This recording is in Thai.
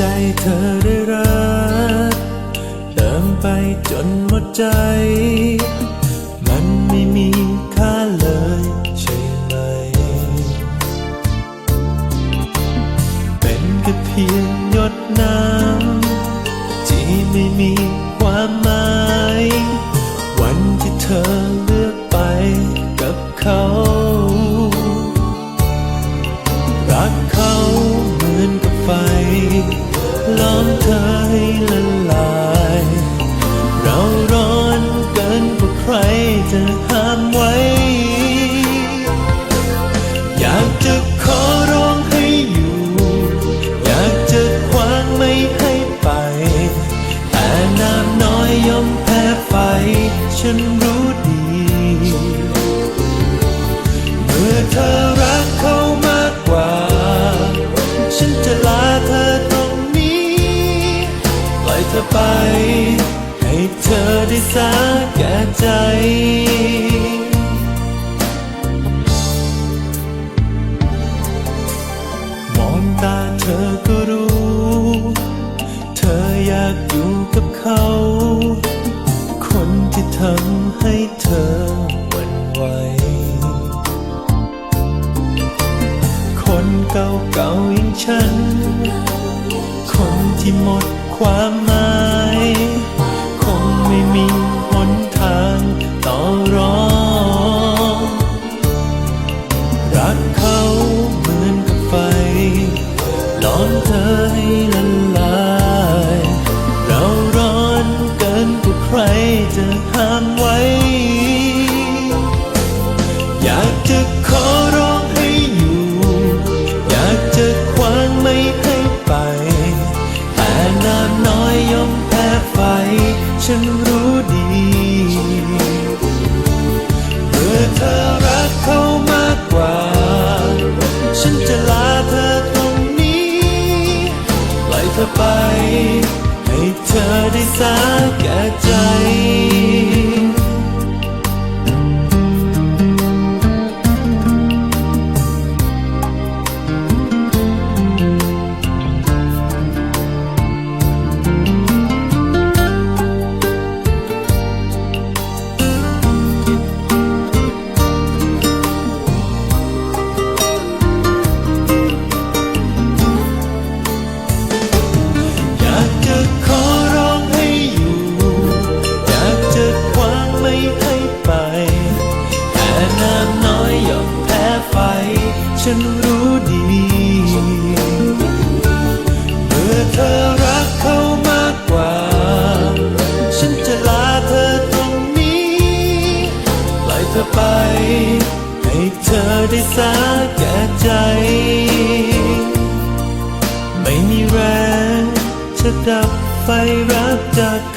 ใจเธอได้รักเติมไปจนหมดใจ มันไม่มีค่าเลยใช่ไหม เป็นแค่เพียง สาแก่ใจมองตาเธอก็รู้ เธออยากอยู่กับเขา คนที่ทำให้เธอหวั่นไหว คนเก่าๆอย่างฉัน คนที่หมดความหมาย Hãy subscribe cho ฉันรู้ดีเมื่อเธอรักเขามากกว่า ฉันจะลาเธอตรงนี้ปล่อยเธอไป ให้เธอได้สาแก่ใจ ไม่มีแรงจะดับไฟรักจาก